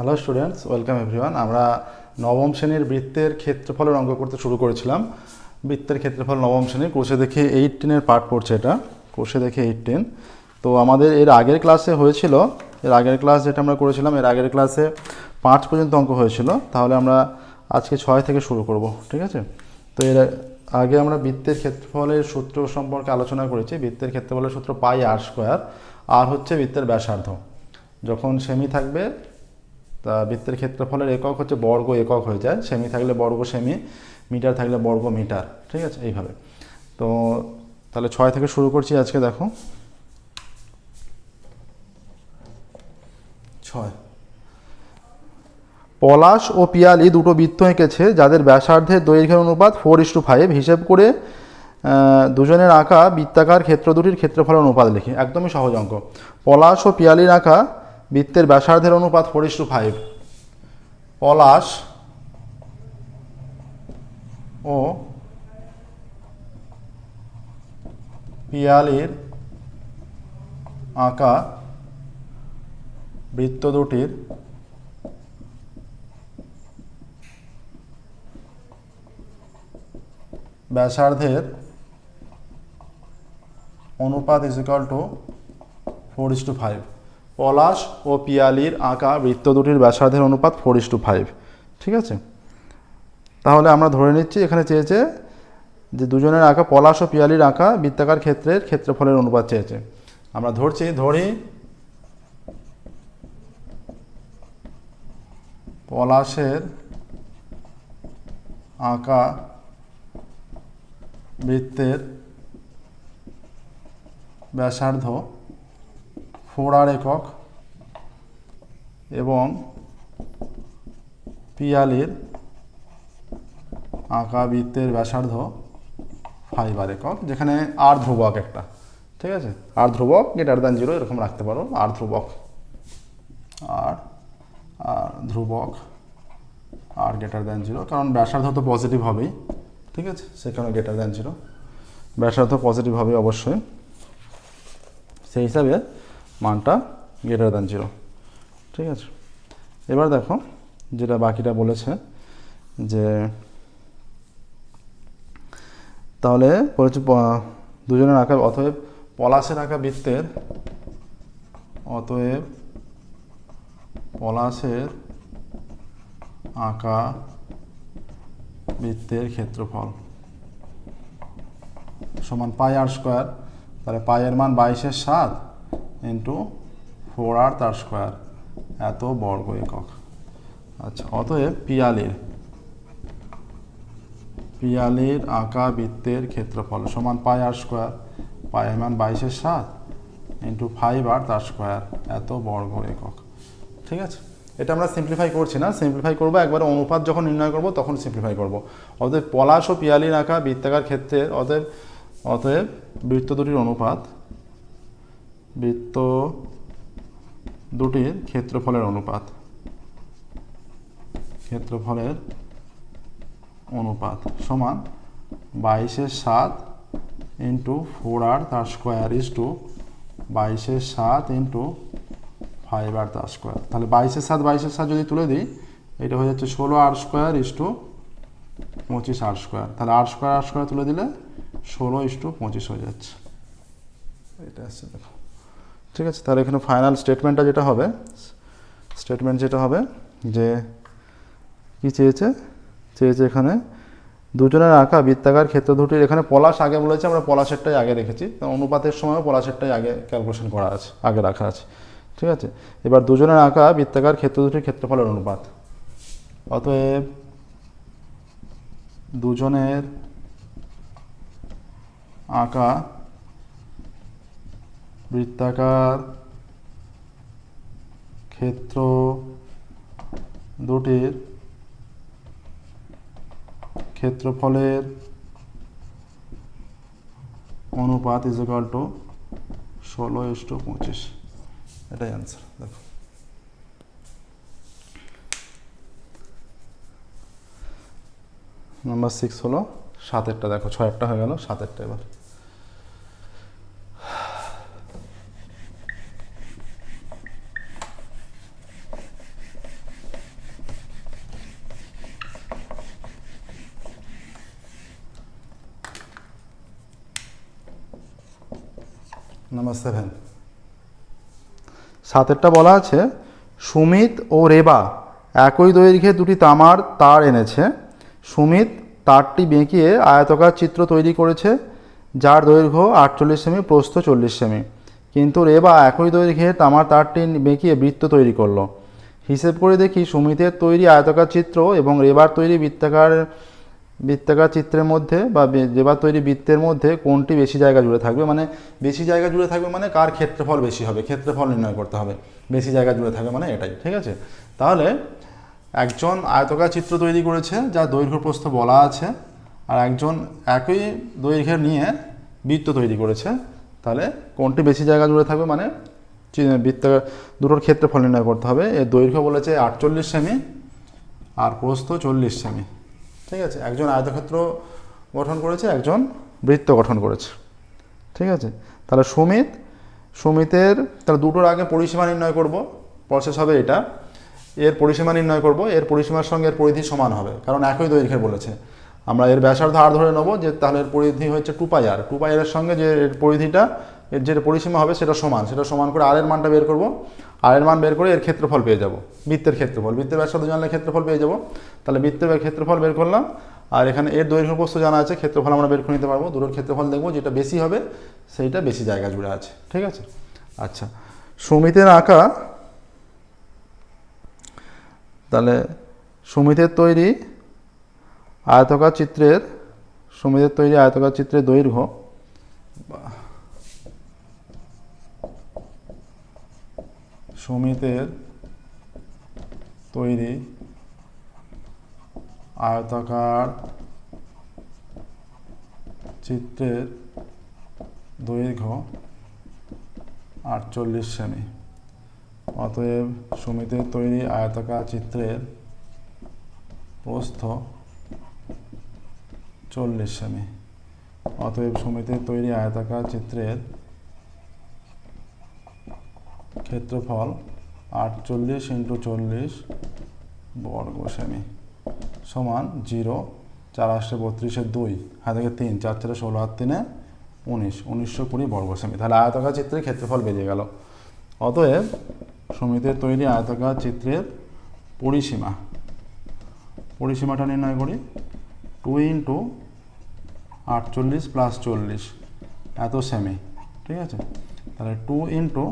Hello students welcome everyone আমরা নবম শ্রেণির বৃত্তের ক্ষেত্রফলের অঙ্ক করতে শুরু করেছিলাম। বৃত্তের ক্ষেত্রফল নবম শ্রেণির কোষে দেখে এইট টেনের পার্ট পড়ছে এটা। কোষে দেখে এইট টেন তো আমাদের এর আগের ক্লাসে হয়েছিল, এর আগের ক্লাস যেটা আমরা করেছিলাম, এর আগের ক্লাসে পাঁচ পর্যন্ত অঙ্ক হয়েছিল। তাহলে আমরা আজকে ছয় থেকে শুরু করব, ঠিক আছে? তো এর আগে আমরা বৃত্তের ক্ষেত্রফলের সূত্র সম্পর্কে আলোচনা করেছি। বৃত্তের ক্ষেত্রফলের সূত্র পাই আর স্কোয়ার আর হচ্ছে বৃত্তের ব্যাসার্ধ। যখন সেমি থাকবে তা বৃত্তের ক্ষেত্রফলের একক হচ্ছে বর্গ একক হয়ে যায়। সেমি থাকলে বর্গ সেমি, মিটার থাকলে বর্গ মিটার, ঠিক আছে? এইভাবে। তো তাহলে ছয় থেকে শুরু করছি আজকে, দেখো। ছয়। পলাশ ও পিয়ালি দুটো বৃত্ত এঁকেছে, যাদের ব্যাসার্ধের দৈর্ঘ্যের অনুপাত ফোর ইস টু ফাইভ হিসেব করে দুজনের আঁকা বৃত্তাকার ক্ষেত্র দুটির ক্ষেত্রফলের অনুপাত লিখি। একদমই সহজ অঙ্ক। পলাশ ও পিয়ালির আঁকা বৃত্তের ব্যাসার্ধের অনুপাত four is to five Palash ও পিয়ালির আঁকা বৃত্ত দুটির ব্যাসার্ধের অনুপাত is to four is to five Palash ও পিয়ালির আঁকা বৃত্ত দুটির ব্যাসার্ধের অনুপাত ফোর ইস টু ফাইভ ঠিক আছে? তাহলে আমরা ধরে নিচ্ছি এখানে চেয়েছে যে দুজনের আঁকা পলাশ ও পিয়ালির আঁকা বৃত্তাকার ক্ষেত্রের ক্ষেত্রফলের অনুপাত চেয়েছে। আমরা ধরছি, ধরি। পলাশের আঁকা বৃত্তের ব্যাসার্ধ ফোর আর একক এবং পিয়ালির আঁকা বৃত্তের ব্যাসার্ধ ফাইভ আর একক, যেখানে আর ধ্রুবক একটা, ঠিক আছে? আর ধ্রুবক গ্রেটার দ্যান জিরো এরকম রাখতে পারো আর ধ্রুবক আর আর ধ্রুবক আর গ্রেটার দ্যান জিরো কারণ ব্যাসার্ধ তো পজিটিভ হবেই, ঠিক আছে? সেখানে গ্রেটার দ্যান জিরো ব্যাসার্ধ পজিটিভ হবে অবশ্যই। সেই হিসাবে মানটা গ্রেটার দ্যান জিরো ঠিক আছে? এবার দেখো, যেটা বাকিটা বলেছে যে, তাহলে বলেছে দুজনের আঁকা অতএব পলাশের আঁকা বৃত্তের, অতএব পলাশের আঁকা বৃত্তের ক্ষেত্রফল সমান পাই আর স্কোয়ার তাহলে পাইয়ের মান বাইশের সাত ইন্টু ফোর আর তার স্কোয়ার এত বর্গ একক। আচ্ছা অতএব পিয়ালির পিয়ালির আঁকা বৃত্তের ক্ষেত্রফল সমান পাই আর স্কোয়ার পায়ের মান বাইশের সাত ইন্টু ফাইভ আর তার স্কোয়ার এত বর্গ একক। ঠিক আছে? এটা আমরা সিম্পলিফাই করছি না। সিম্পলিফাই করব, একবার অনুপাত যখন নির্ণয় করব, তখন সিম্পলিফাই করব। অতএব পলাশ ও পিয়ালির আঁকা বৃত্তাকার ক্ষেত্রের অতএব অতএব বৃত্ত দুটির অনুপাত বৃত্ত দুটির ক্ষেত্রফলের অনুপাত। ক্ষেত্রফলের অনুপাত সমান বাইশের সাত ইন্টু ফোর আর তার স্কোয়ার ইস টু বাইশের সাত ইন্টু ফাইভ আর তার স্কোয়ার। তাহলে বাইশের সাত বাইশের সাত যদি তুলে দিই, এটা হয়ে যাচ্ছে ষোলো আর স্কোয়ার ইস টু পঁচিশ আর স্কোয়ার। তাহলে আর স্কোয়ার আর স্কোয়ার তুলে দিলে ষোলো ইস টু পঁচিশ হয়ে যাচ্ছে। এটা আসছে দেখো। ঠিক আছে? তাহলে এখানে ফাইনাল স্টেটমেন্টটা যেটা হবে স্টেটমেন্ট যেটা হবে যে কি চেয়েছে? চেয়েছে এখানে, দুজনের আঁকা বৃত্তাকার ক্ষেত্র দুটির, এখানে পলাশ আগে বলেছে, আমরা পলাশেরটাই আগে রেখেছি অনুপাতের সময় পলাশেরটাই আগে ক্যালকুলেশন করা আছে, আগে রাখা আছে। ঠিক আছে? এবার দুজনের আঁকা বৃত্তাকার ক্ষেত্র দুটির ক্ষেত্রফলের অনুপাত। অতএব দুজনের আঁকা বৃত্তাকার ক্ষেত্র দুটির ক্ষেত্রফলের অনুপাত ইজ ইকাল টু ষোলো ইস টু পঁচিশ। এটাই অ্যান্সার দেখো। নাম্বার সিক্স হলো সাতেরটা, দেখো ছয়েরটা হয়ে গেল, সাতেরটা এবার। নাম্বার সেভেন সাতেরটা বলা আছে, সুমিত ও রেবা একই দৈর্ঘ্যে দুটি তামার তার এনেছে। সুমিত তারটি বেঁকিয়ে আয়তকার চিত্র তৈরি করেছে, যার দৈর্ঘ্য আটচল্লিশ সেমি, প্রস্থ চল্লিশ সেমি। কিন্তু রেবা একই দৈর্ঘ্যে তামার তারটি বেঁকিয়ে বৃত্ত তৈরি করল। হিসেব করে দেখি সুমিতের তৈরি আয়তকার চিত্র এবং রেবার তৈরি বৃত্তাকার বৃত্তাকার চিত্রের মধ্যে বা রেবার তৈরি বৃত্তের মধ্যে কোনটি বেশি জায়গা জুড়ে থাকবে? মানে বেশি জায়গা জুড়ে থাকবে মানে কার ক্ষেত্রফল বেশি হবে? ক্ষেত্রফল নির্ণয় করতে হবে। বেশি জায়গা জুড়ে থাকবে মানে এটাই, ঠিক আছে? তাহলে একজন আয়তকার চিত্র তৈরি করেছে, যার দৈর্ঘ্য প্রস্থ বলা আছে, আর একজন একই দৈর্ঘ্যের নিয়ে বৃত্ত তৈরি করেছে, তাহলে কোনটি বেশি জায়গা জুড়ে থাকবে? মানে বৃত্ত, দুটোর ক্ষেত্রফল নির্ণয় করতে হবে। এর দৈর্ঘ্য বলেছে আটচল্লিশ সেমি, আর প্রস্থ চল্লিশ সেমি। ঠিক আছে? একজন আয়তক্ষেত্র গঠন করেছে, একজন বৃত্ত গঠন করেছে। ঠিক আছে? তাহলে সুমিত, সুমিতের, তাহলে দুটোর আগে পরিসীমা নির্ণয় করব। প্রসেস হবে এটা। এর পরিসীমা নির্ণয় করব। এর পরিসীমার সঙ্গে এর পরিধি সমান হবে, কারণ একই দৈর্ঘ্যের বলেছে। আমরা এর ব্যাসার্ধ আর ধরে নেব, যে তাহলে এর পরিধি হচ্ছে টু পাই আর টু পাই এর সঙ্গে যে এর পরিধিটা, এর যে পরিসীমা হবে সেটা সমান। সেটা সমান করে আর এর মানটা বের করব। আর এর মান বের করে এর ক্ষেত্রফল পেয়ে যাব। বৃত্তের ক্ষেত্রফল। বৃত্তের ব্যাসার্ধ জানলে ক্ষেত্রফল পেয়ে যাব। তাহলে বৃত্তের ক্ষেত্রফল বের করলাম। আর এখানে এর দৈর্ঘ্য প্রস্থ জানা আছে, ক্ষেত্রফল আমরা বের করে নিতে পারব। দুটোর ক্ষেত্রফল দেখব, যেটা বেশি হবে, সেইটা বেশি জায়গা জুড়ে আছে। ঠিক আছে? আচ্ছা। সুমিতের আঁকা, তাহলে সুমিতের তৈরি আয়তকার চিত্রের, সুমিতের তৈরি আয়তকার চিত্রের দৈর্ঘ্য সুমিতের তৈরি আয়তাকার চিত্রের দৈর্ঘ্য আটচল্লিশ সেমি। অতএব সুমিতের তৈরি আয়তাকার চিত্রের প্রস্থ চল্লিশ সেমি। অতএব সুমিতের তৈরি আয়তাকার চিত্রের ক্ষেত্রফল আটচল্লিশ ইন্টু চল্লিশ বর্গ সেমি সমান জিরো, চার আসছে বত্রিশের দুই, হাত থেকে তিন, চার চারে ষোলো হাত তিনে উনিশ, উনিশশো কুড়ি বর্গ সেমি। তাহলে আয়তাকার চিত্রের ক্ষেত্রফল বেরিয়ে গেল। অতএব সমিতির তৈরি আয়তাকার চিত্রের পরিসীমা, পরিসীমাটা নির্ণয় করি। টু ইন্টু আটচল্লিশ প্লাস চল্লিশ, এত সেমি, ঠিক আছে? তাহলে টু ইন্টু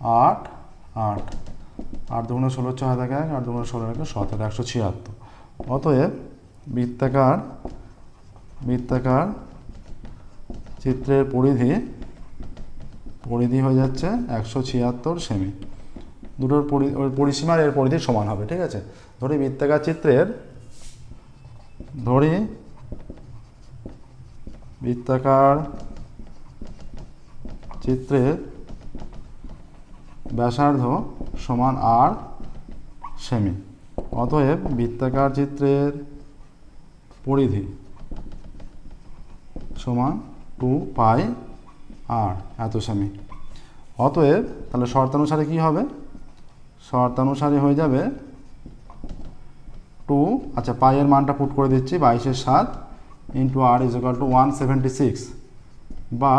আট আট। আট দুগুণে ষোলো ছয় থাকে এক আট দুগুণে ষোলো একে সতেরো একশো ছিয়াত্তর। অতএব বৃত্তাকার বৃত্তাকার চিত্রের পরিধি পরিধি হয়ে যাচ্ছে একশো ছিয়াত্তর সেমি। দুটোর পরি পরিসীমার এর পরিধি সমান হবে, ঠিক আছে? ধরি বৃত্তাকার চিত্রের, ধরি বৃত্তাকার চিত্রের ব্যাসার্ধ সমান আর সেমি। অতএব বৃত্তাকার চিত্রের পরিধি সমান টু পাই আর এত সেমি। অতএব তাহলে শর্তানুসারে কি হবে? শর্তানুসারে হয়ে যাবে টু আচ্ছা পাইয়ের মানটা পুট করে দিচ্ছি, বাইশের সাত into R is equal to one seventy six বা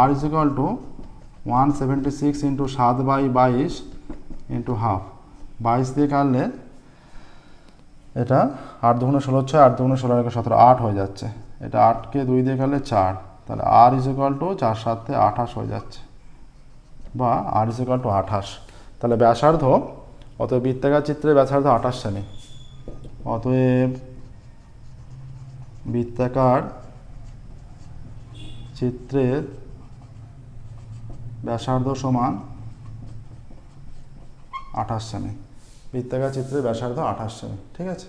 R is equal to one seventy six into সাত বাই বাইশ ইন্টু হাফ বাইশ দিয়ে কাটলে এটা আট দুগুণে ষোলো ছয় আট দুগুণে ষোলো একে সতেরো, আট হয়ে যাচ্ছে। এটা আটকে দুই দিয়ে কাটলে চার। তাহলে আর ইজ ইকাল টু চার সাতে আঠাশ হয়ে যাচ্ছে। বা আর ইজ ইকাল টু আঠাশ। তাহলে ব্যাসার্ধ, অতএব বৃত্তাকার চিত্রে ব্যাসার্ধ আঠাশ সেমি অতএব বৃত্তাকার চিত্রের ব্যাসার্ধ সমান আঠাশ সেমি বৃত্তাকার চিত্রের ব্যাসার্ধ আঠাশ সেমি ঠিক আছে?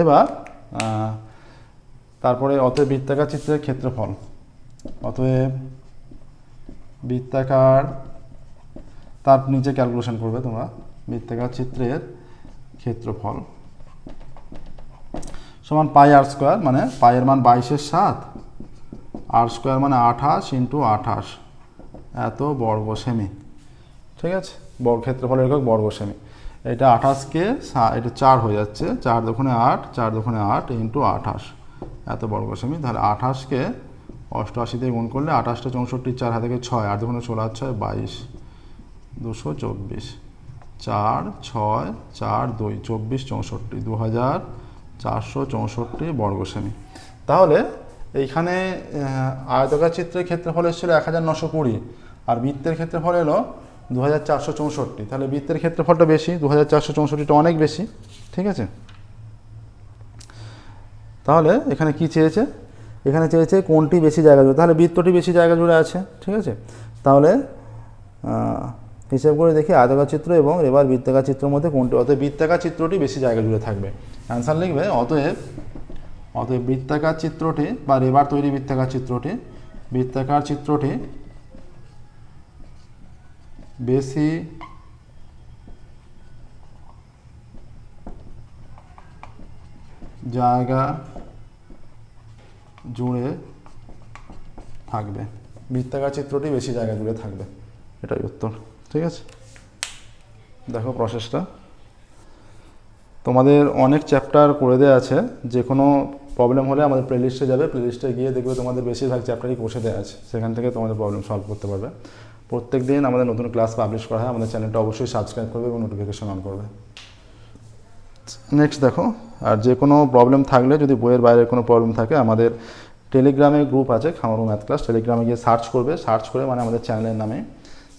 এবার তারপরে অতএব বৃত্তাকার চিত্রের ক্ষেত্রফল। অতএব বৃত্তাকার, তার নিচে ক্যালকুলেশন করবে তোমরা, বৃত্তাকার চিত্রের ক্ষেত্রফল। সমান পাই আর স্কোয়ার মানে পাইয়ের মান বাইশের সাত আর স্কোয়ার মানে আঠাশ ইন্টু আঠাশ। এত বর্গ সেমি ঠিক আছে? বর্গ ক্ষেত্রফলের একক বর্গ সেমি এটা আঠাশকে এটা চার হয়ে যাচ্ছে। চার দোকানে আট, চার দোকানে আট ইন্টু আঠাশ। এত বর্গ সেমি তাহলে আঠাশকে অষ্টআশিতে গুণ করলে আঠাশটা চৌষট্টি, চার হাতে ছয় আর যখন ষোলো আর ছয়, বাইশ। দুশো চব্বিশ। চার, ছয়, চার, দুই, চব্বিশ, চৌষট্টি। দু হাজার চারশো চৌষট্টি বর্গ সেমি তাহলে এইখানে আয়তকার চিত্রের ক্ষেত্রফল এসেছিল এক হাজার নশো কুড়ি। আর বৃত্তের ক্ষেত্রফল এলো দু হাজার চারশো চৌষট্টি। তাহলে বৃত্তের ক্ষেত্রফলটা বেশি দু হাজার অনেক বেশি, ঠিক আছে? তাহলে এখানে কি চেয়েছে? এখানে চেয়েছে কোনটি বেশি জায়গা জুড়ে, তাহলে বৃত্তটি বেশি জায়গা জুড়ে আছে, ঠিক আছে? তাহলে হিসাব করে দেখি আয়তাকার চিত্র এবং এবার বৃত্তাকার চিত্রের মধ্যে কোনটি, অতএব বৃত্তাকার চিত্রটি বেশি জায়গা জুড়ে থাকবে। অ্যান্সার লিখবে, অতএব অতএব বৃত্তাকার চিত্রটি বা রেবার তৈরি বৃত্তাকার চিত্রটি বৃত্তাকার চিত্রটি বেশি জায়গা জুড়ে থাকবে। বৃত্তাকার চিত্রটি বেশি জায়গা জুড়ে থাকবে। এটাই উত্তর। ঠিক আছে? দেখো প্রসেসটা। তোমাদের অনেক চ্যাপ্টার করে দেওয়া আছে। যে কোনো প্রবলেম হলে আমাদের প্লেলিস্টে যাবে। প্লেলিস্টে গিয়ে দেখবে তোমাদের বেশিরভাগ চ্যাপ্টারই কষে দেওয়া আছে। সেখান থেকে তোমাদের প্রবলেম সলভ করতে পারবে। প্রত্যেক দিন আমাদের নতুন ক্লাস পাবলিশ করা হয়, আমাদের চ্যানেলটা অবশ্যই সাবস্ক্রাইব করবে এবং নোটিফিকেশন অন করবে। নেক্সট দেখো, আর যে কোনো প্রবলেম থাকলে, যদি বইয়ের বাইরে কোনো প্রবলেম থাকে, আমাদের টেলিগ্রামে গ্রুপ আছে, খামারু ম্যাথ ক্লাস টেলিগ্রামে গিয়ে সার্চ করবে। সার্চ করে মানে আমাদের চ্যানেলের নামে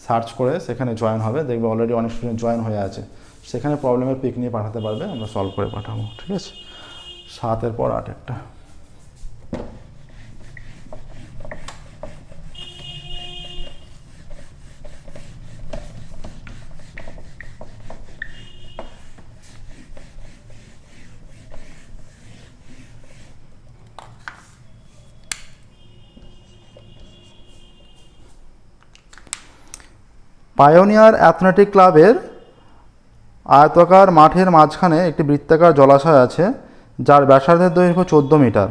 সার্চ করে সেখানে জয়েন হবে। দেখবে অলরেডি অনেক স্টুডেন্ট জয়েন হয়ে আছে। সেখানে প্রবলেমের পিক নিয়ে পাঠাতে পারবে, আমরা সলভ করে পাঠাবো, ঠিক আছে? সাতের পর আট একটা। পায়োনিয়ার অ্যাথলেটিক ক্লাবের আয়তাকার মাঠের মাঝখানে একটি বৃত্তাকার জলাশয় আছে, যার ব্যাসার্ধের দৈর্ঘ্য চোদ্দ মিটার।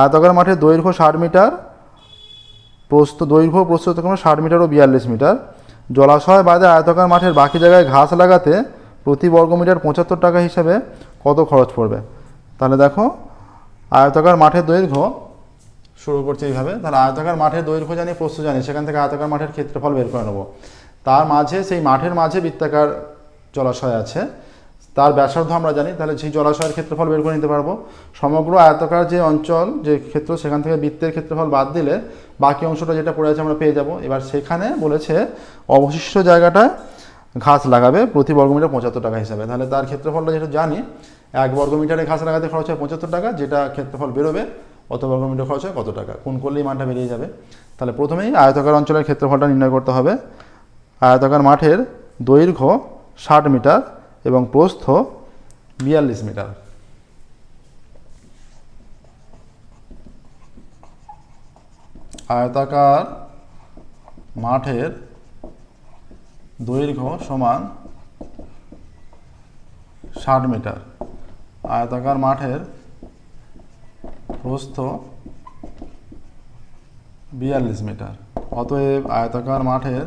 আয়তাকার মাঠের দৈর্ঘ্য ষাট মিটার, প্রস্থ দৈর্ঘ্য প্রস্থক্রমে ষাট মিটার ও বিয়াল্লিশ মিটার। জলাশয় বাদে আয়তাকার মাঠের বাকি জায়গায় ঘাস লাগাতে প্রতি বর্গ মিটার পঁচাত্তর টাকা হিসাবে কত খরচ পড়বে? তাহলে দেখো, আয়তাকার মাঠের দৈর্ঘ্য শুরু করছি এইভাবে। তাহলে আয়তাকার মাঠের দৈর্ঘ্য জানি প্রস্তুত জানি, সেখান থেকে আয়তাকার মাঠের ক্ষেত্রফল বের করে নেব। তার মাঝে, সেই মাঠের মাঝে বৃত্তাকার জলাশয় আছে। তার ব্যাসার্ধ আমরা জানি, তাহলে সেই জলাশয়ের ক্ষেত্রফল বের করে নিতে পারব। সমগ্র আয়তাকার যে অঞ্চল, যে ক্ষেত্র, সেখান থেকে বৃত্তের ক্ষেত্রফল বাদ দিলে বাকি অংশটা যেটা পড়ে আছে আমরা পেয়ে যাব। এবার সেখানে বলেছে, অবশিষ্ট জায়গাটা ঘাস লাগাবে প্রতি বর্গমিটার পঁচাত্তর টাকা হিসাবে। তাহলে তার ক্ষেত্রফলটা যেটা জানি, এক বর্গমিটারে ঘাস লাগাতে খরচ হয় পঁচাত্তর টাকা, যেটা ক্ষেত্রফল বেরোবে অত বর্গমিটার খরচ হয় কত টাকা? কোন করলেই মানটা বেরিয়ে যাবে। তাহলে প্রথমেই আয়তাকার অঞ্চলের ক্ষেত্রফলটা নির্ণয় করতে হবে। আয়তাকার মাঠের দৈর্ঘ্য ষাট মিটার এবং প্রস্থ বিয়াল্লিশ মিটার। আয়তাকার মাঠের দৈর্ঘ্য সমান ষাট মিটার। আয়তাকার মাঠের প্রস্থ বিয়াল্লিশ মিটার। অতএব আয়তাকার মাঠের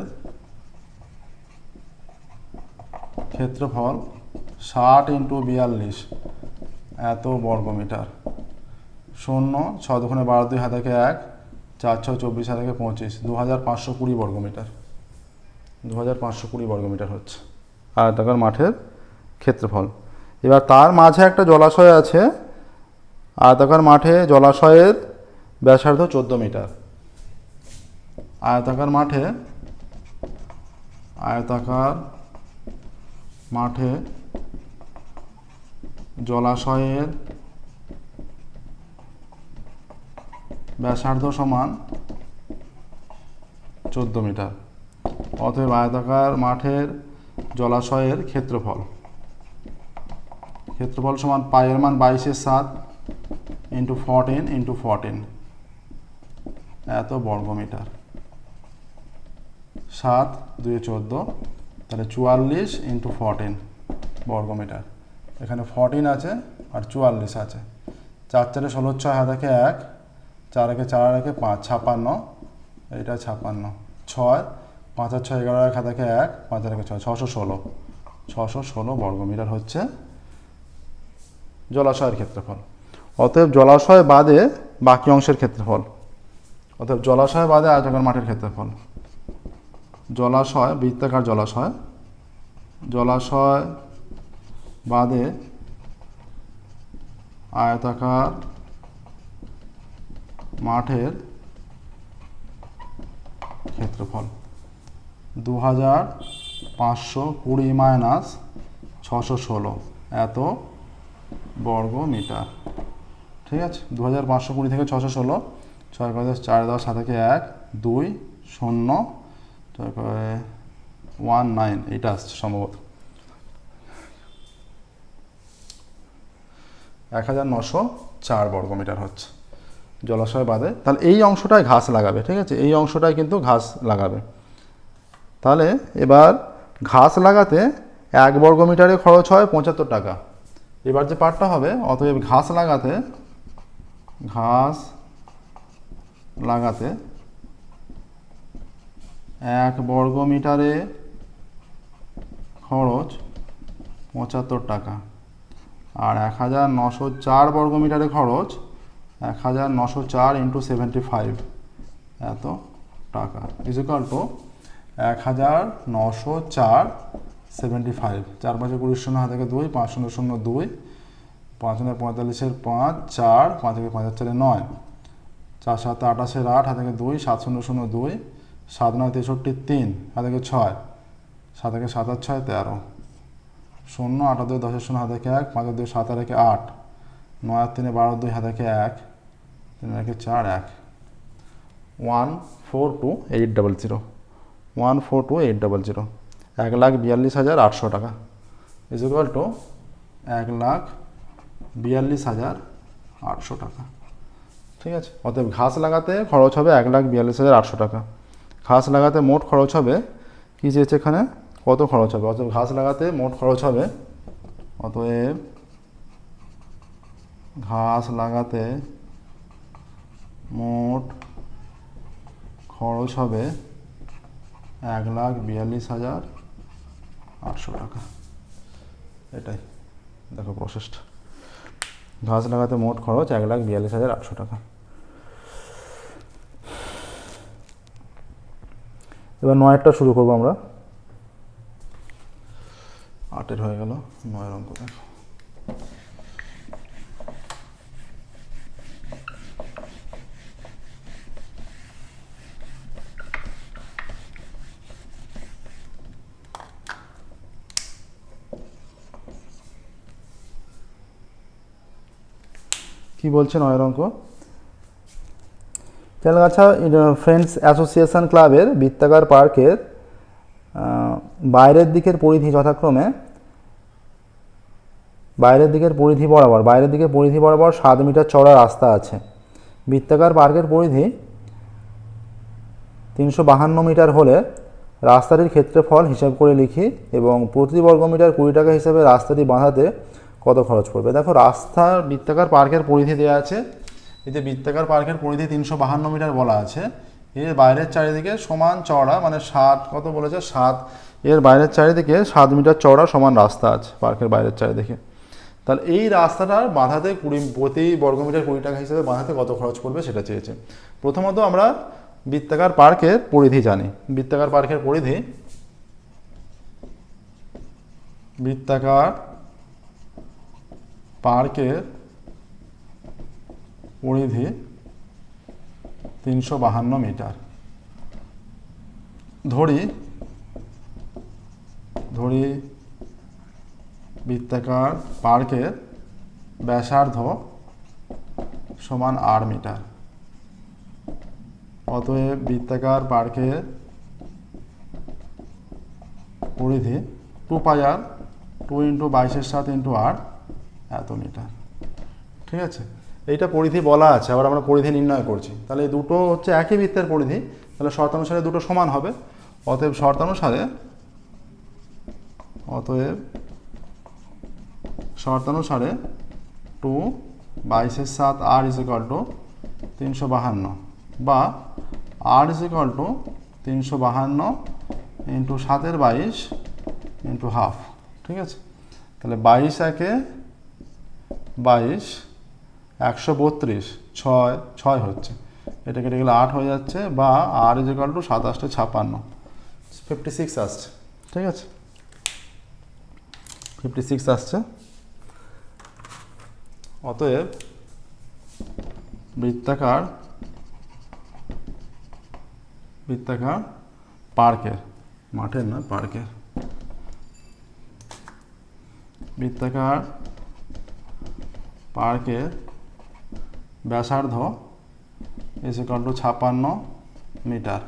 ক্ষেত্রফল ষাট ইন্টু বিয়াল্লিশ। এত বর্গমিটার। শূন্য ছ দুখানে বারো দুই হাতাকে এক চার, ছয়, চব্বিশ হাতাকে পঁচিশ। দু হাজার পাঁচশো কুড়ি বর্গমিটার। দু হাজার পাঁচশো কুড়ি বর্গমিটার হচ্ছে। আয়তাকার মাঠের ক্ষেত্রফল। এবার তার মাঝে একটা জলাশয় আছে। আয়তাকার মাঠে জলাশয়ের ব্যাসার্ধ চোদ্দ মিটার। আয়তাকার মাঠে আয়তাকার মাঠে জলাশয়ের ব্যাসার্ধ সমান চোদ্দ মিটার। অতএব আয়তাকার মাঠের জলাশয়ের ক্ষেত্রফল। ক্ষেত্রফল সমান পায়ের মান বাইশের সাত ইন্টু ফরটিন ইন্টু ফরটিন। এত বর্গমিটার। সাত দুই চোদ্দ। তাহলে চুয়াল্লিশ ইন্টু ফরটিন বর্গমিটার। এখানে ফরটিন আছে আর চুয়াল্লিশ আছে। চার চারে ষোলো, ছয় হাতাকে এক চার একে চার একে পাঁচ, ছাপান্ন এটা ছাপান্ন, ছয়, পাঁচ আর ছয় এগারো এক হাতাকে এক পাঁচ আর একে ছয়, ছশো ষোলো। ছশো ষোলো বর্গমিটার হচ্ছে জলাশয়ের ক্ষেত্রফল। অতএব জলাশয় বাদে বাকি অংশের ক্ষেত্রফল। অতএব জলাশয় বাদে আয়তাকার মাঠের ক্ষেত্রফল। জলাশয়, বৃত্তাকার জলাশয়। জলাশয় বাদে আয়তাকার মাঠের ক্ষেত্রফল। দু হাজার পাঁচশো কুড়ি মাইনাস ছশো ষোলো, এত বর্গ মিটার ঠিক আছে? দু হাজার পাঁচশো কুড়ি থেকে ছশো ষোলো, ছয় পাঁচ চার দশ সাত এক, দুই, শূন্য করে ওয়ান নাইন, এইটা আসছে সম্ভবত। এক হাজার নশো চার বর্গ মিটার হচ্ছে জলাশয় বাদে। তাহলে এই অংশটায় ঘাস লাগাবে, ঠিক আছে? এই অংশটায় কিন্তু ঘাস লাগাবে। তাহলে এবার ঘাস লাগাতে এক বর্গ মিটারে খরচ হয় পঁচাত্তর টাকা। এবার যে পার্টটা হবে, অতএব ঘাস লাগাতে ঘাস লাগাতে এক বর্গ মিটারে খরচ পঁচাত্তর টাকা। আর এক হাজার নশো চার বর্গ মিটারে খরচ এক হাজার নশো চার ইন্টু সেভেন্টি ফাইভ এত টাকা। ইজিকাল টু এক হাজার নশো চার সেভেন্টি ফাইভ চার পাঁচে কুড়ি শূন্য, হাত থেকে দুই, পাঁচ শূন্য শূন্য দুই। পাঁচ শূন্য পঁয়তাল্লিশের পাঁচ, চার, পাঁচ পাঁচ চারে নয়। চার সাত আঠাশের আট, হাত থেকে দুই, সাত শূন্য শূন্য দুই। সাত নয় তেষট্টি তিন হাত ছয়, সাত থেকে সাত আট ছয় তেরো। শূন্য আট দুই দশের শূন্য হাত এক পাঁচ দুই সাত আর একে আট, নয় আর তিনে বারো দুই হাত এক, তিন একে চার এক। One four two eight double zero. One four two eight double zero. এক লাখ বিয়াল্লিশ হাজার আটশো টাকা। ইজ ইকুয়াল টু এক লাখ বিয়াল্লিশ হাজার আটশো টাকা। ঠিক আছে? অতএব ঘাস লাগাতে খরচ হবে এক লাখ বিয়াল্লিশ হাজার আটশো টাকা। ঘাস লাগাতে মোট খরচ হবে, কী চেয়েছে এখানে? কত খরচ হবে? অতএব ঘাস লাগাতে মোট খরচ হবে, অতএব ঘাস লাগাতে মোট খরচ হবে এক লাখ বিয়াল্লিশ হাজার আটশো টাকা। এটাই। দেখো প্রসেসটা ঘাস লাগাতে মোট খরচ এক লাখ বিয়াল্লিশ হাজার আটশো টাকা। এবার নয়েরটা শুরু করব আমরা। আটের হয়ে গেল নয়ের অঙ্ক কি বলছে নয়ের অঙ্ক? তেলগাছা ফ্রেন্ডস অ্যাসোসিয়েশন ক্লাবের বৃত্তাকার পার্কের বাইরের দিকের পরিধি যথাক্রমে, বাইরের দিকের পরিধি বরাবর, বাইরের দিকের পরিধি বরাবর সাত মিটার চড়া রাস্তা আছে। বৃত্তাকার পার্কের পরিধি তিনশো বাহান্ন মিটার হলে রাস্তাটির ক্ষেত্রফল হিসাব করে লিখি এবং প্রতি বর্গ মিটার কুড়ি টাকা হিসাবে রাস্তাটি বাঁধাতে কত খরচ পড়বে? দেখো, রাস্তা বৃত্তাকার পার্কের পরিধি দেওয়া আছে। এই যে বৃত্তাকার পার্কের পরিধি তিনশো বাহান্ন মিটার বলা আছে, এর বাইরের চারিদিকে সমান চওড়া মানে সাত, কত বলেছে? সাত। এর বাইরের চারিদিকে সাত মিটার চওড়া সমান রাস্তা আছে পার্কের বাইরের চারিদিকে। তাহলে এই রাস্তাটার বাঁধাতে কুড়ি, প্রতি বর্গমিটার কুড়ি টাকা হিসেবে বাঁধাতে কত খরচ পড়বে সেটা চেয়েছে। প্রথমত আমরা বৃত্তাকার পার্কের পরিধি জানি। বৃত্তাকার পার্কের পরিধি বৃত্তাকার পার্কের পরিধি তিনশো বাহান্ন মিটার। ধরি ধরি বৃত্তাকার পার্কের ব্যাসার্ধ সমান আট মিটার। অতএব বৃত্তাকার পার্কের পরিধি two pi r two into বাইশের সাত ইন্টু আট এত মিটার। ঠিক আছে? এইটা পরিধি বলা আছে, আবার আমরা পরিধি নির্ণয় করছি। তাহলে দুটো হচ্ছে একই বৃত্তের পরিধি, তাহলে শর্তানুসারে দুটো সমান হবে। অতএব শর্তানুসারে অতএব শর্তানুসারে টু বাইশের সাত আর ইজ ইকাল টু তিনশো বাহান্ন, বা আর ইজ ইকাল টু তিনশো বাহান্ন ইন্টু সাতের বাইশ ইন্টু হাফ ঠিক আছে? তাহলে বাইশ একে বাইশ একশো বত্রিশ, ছয় ছয় হচ্ছে। এটা কেটে গেলে আট হয়ে যাচ্ছে বা আর ইজ ইকাল টু সাতাশটা ছাপান্ন। ফিফটি সিক্স আসছে, ঠিক আছে? ফিফটি সিক্স আসছে। অতএব বৃত্তাকার বৃত্তাকার পার্কের, মাঠের না, পার্কের। বৃত্তাকার পার্কের ব্যাসার্ধ ইজ ইকাল টু ছাপান্ন মিটার।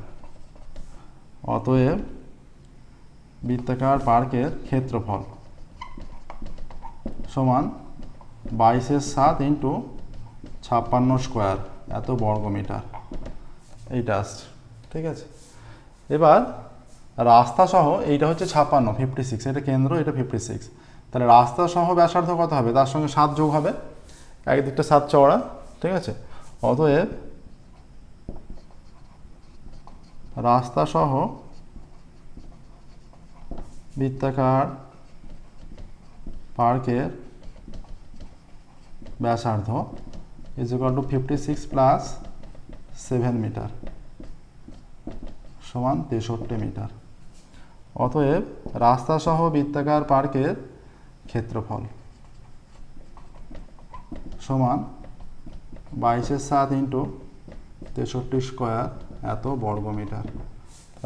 অতএব বৃত্তাকার পার্কের ক্ষেত্রফল সমান বাইশের সাত ইন্টু ছাপ্পান্ন স্কোয়ার, এত বর্গ মিটার। এইটা আসছে, ঠিক আছে? এবার রাস্তা সহ এইটা হচ্ছে ছাপ্পান্ন ফিফটি সিক্স এটা কেন্দ্র, এটা ফিফটি সিক্স তাহলে রাস্তা সহ ব্যাসার্ধ কত হবে? তার সঙ্গে সাত যোগ হবে। একদিকটা সাত চওড়া ঠিক আছে? অতএব রাস্তা সহ বৃত্তাকার পার্কের ব্যাসার্ধ is equal to fifty six plus seven metre সমান তেষট্টি মিটার অতএব রাস্তা সহ বৃত্তাকার পার্কের ক্ষেত্রফল সমান বাইশের সাত ইন্টু তেষট্টি স্কোয়ার, এত বর্গ মিটার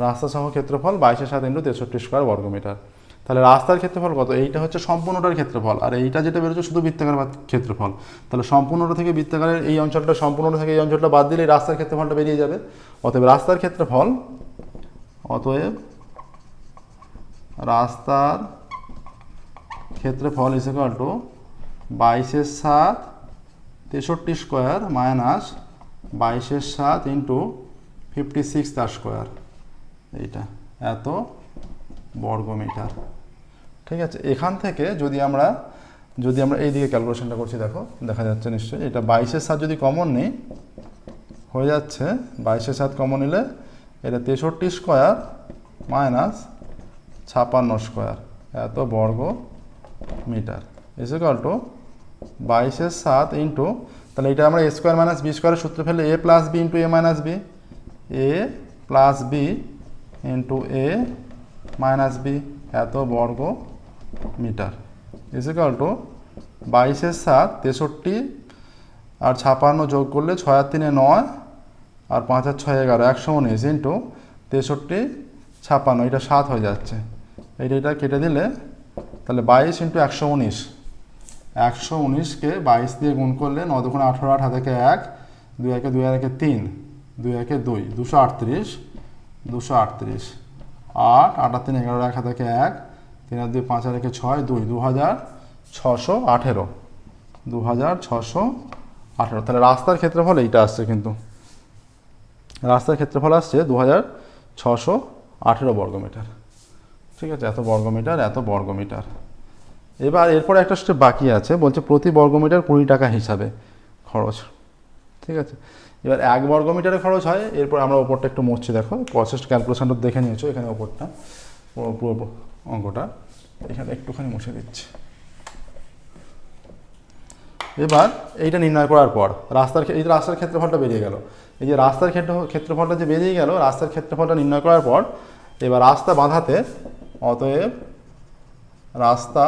রাস্তা সহ ক্ষেত্রফল বাইশের সাত ইন্টু তেষট্টি স্কোয়ার বর্গ মিটার তাহলে রাস্তার ক্ষেত্রফল কত? এইটা হচ্ছে সম্পূর্ণটার ক্ষেত্রফল। আর এইটা যেটা বেরোচ্ছে শুধু বৃত্তাকার ক্ষেত্রফল। তাহলে সম্পূর্ণটা থেকে বৃত্তাকারের এই অঞ্চলটা, সম্পূর্ণটা থেকে এই অঞ্চলটা বাদ দিলে রাস্তার ক্ষেত্রফলটা বেরিয়ে যাবে। অতএব রাস্তার ক্ষেত্রফল, অতএব রাস্তার ক্ষেত্রফল ইস ইকাল বাইশের সাত তেষট্টি স্কোয়ার মাইনাস বাইশের সাত ইন্টু ফিফটি সিক্স তার স্কোয়ার। এইটা এত বর্গ মিটার ঠিক আছে, এখান থেকে যদি আমরা যদি আমরা এই দিকে ক্যালকুলেশনটা করছি, দেখো, দেখা যাচ্ছে নিশ্চয়ই, এটা বাইশের সাত যদি কমন নিই, হয়ে যাচ্ছে, বাইশের সাত কমন নিলে এটা তেষট্টি স্কোয়ার মাইনাস ছাপান্ন স্কোয়ার। এত বর্গ মিটার ইজিকাল টু বাইশের সাত ইন্টু, তাহলে এটা আমরা এ স্কোয়ার মাইনাস বি স্কোয়ারের সূত্র ফেলে a plus b into a minus b, a plus b into a minus b এত বর্গ মিটার। ইজিকাল টু বাইশের সাত, তেষট্টি আর ছাপান্ন যোগ করলে ছয় আর তিনে নয় আর পাঁচ আর ছয় এগারো, একশো উনিশ ইন্টু তেষট্টি, ছাপান্ন, এটা সাত হয়ে যাচ্ছে। এইটা এটা কেটে দিলে তাহলে বাইশ ইন্টু একশো উনিশ। একশো উনিশকে বাইশ দিয়ে গুণ করলে ন দুগুণ আঠেরো আট হাতে এক, দুই একে দুই একে তিন, দুই একে দুই, দুশো আটত্রিশ দুশো আটত্রিশ। আট আট আর তিন এগারো এক হাতে এক, তিন আর দুই পাঁচ আর একে ছয়, দুই, দু হাজার ছশো আঠেরো। দু হাজার ছশো আঠেরো। তাহলে রাস্তার ক্ষেত্রফল এইটা আসছে কিন্তু। রাস্তার ক্ষেত্রফল আসছে দু হাজার ছশো আঠেরো বর্গমিটার। ঠিক আছে? এত বর্গমিটার এত বর্গমিটার। এবার এরপরে একটা স্টেপ বাকি আছে, বলছে প্রতি বর্গমিটার কুড়ি টাকা হিসাবে খরচ। ঠিক আছে? এবার এক বর্গমিটারে খরচ হয়, এরপর আমরা ওপরটা একটু মুছছি দেখো। প্রসেস ক্যালকুলেশনটা দেখে নিয়েছো, এখানে ওপরটা, পুরো অঙ্কটা। এখানে একটুখানি মুছে দিচ্ছি। এবার এইটা নির্ণয় করার পর, রাস্তার এই যে রাস্তার ক্ষেত্রফলটা বেরিয়ে গেল। এই যে রাস্তার ক্ষেত্র, ক্ষেত্রফলটা যে বেরিয়ে গেল, রাস্তার ক্ষেত্রফলটা নির্ণয় করার পর, এবার রাস্তা বাঁধাতে, অতএব রাস্তা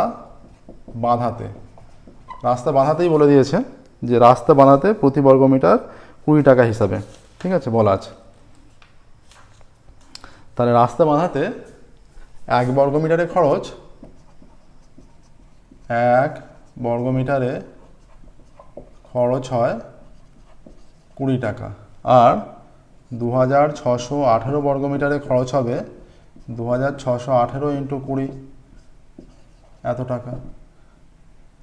বাঁধাতে। রাস্তা বাঁধাতেই বলে দিয়েছে যে রাস্তা বাঁধাতে প্রতি বর্গমিটার কুড়ি টাকা হিসাবে। ঠিক আছে, বলা আছে। তাহলে রাস্তা বাঁধাতে এক বর্গমিটারে খরচ, এক বর্গমিটারে খরচ হয় কুড়ি টাকা। আর দু হাজার ছশো আঠেরো বর্গমিটারে খরচ হবে দু হাজার ছশো আঠেরো ইন্টু কুড়ি। এত টাকা।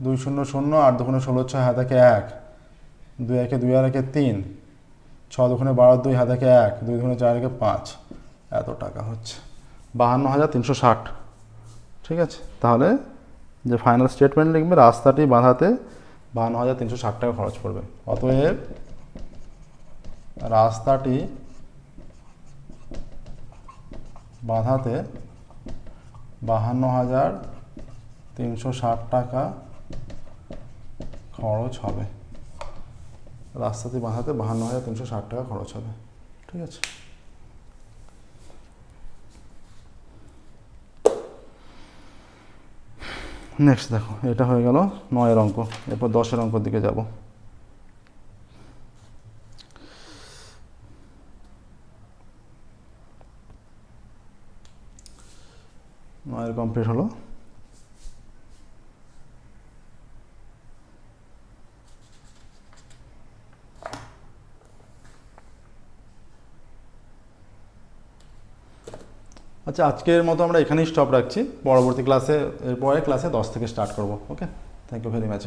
দুই শূন্য শূন্য, আট দুগুণে ষোলো ছয় হাতাকে এক দুই একে দুই, আর একে তিন। ছ দুগুণে বারো দুই হাতাকে এক দুই দুগুণে চার একে পাঁচ। এত টাকা হচ্ছে। বাহান্ন হাজার তিনশো ষাট। ঠিক আছে? তাহলে যে ফাইনাল স্টেটমেন্ট লিখবে, রাস্তাটি বাঁধাতে বাহান্ন হাজার তিনশো ষাট টাকা খরচ পড়বে। অতএব রাস্তাটি বাঁধাতে বাহান্ন হাজার তিনশো ষাট টাকা খরচ হবে। রাস্তাতে বাঁধাতে বাহান্ন হাজার তিনশো ষাট টাকা খরচ হবে। ঠিক আছে? নেক্সট দেখো, এটা হয়ে গেল নয়ের অঙ্ক। এরপর দশের অঙ্কর দিকে যাব। নয়ের কমপ্লিট হলো। আচ্ছা আজকের মতো আমরা এখানেই স্টপ রাখছি। পরবর্তী ক্লাসে এরপরে ক্লাসে দশ থেকে স্টার্ট করব okay thank you very much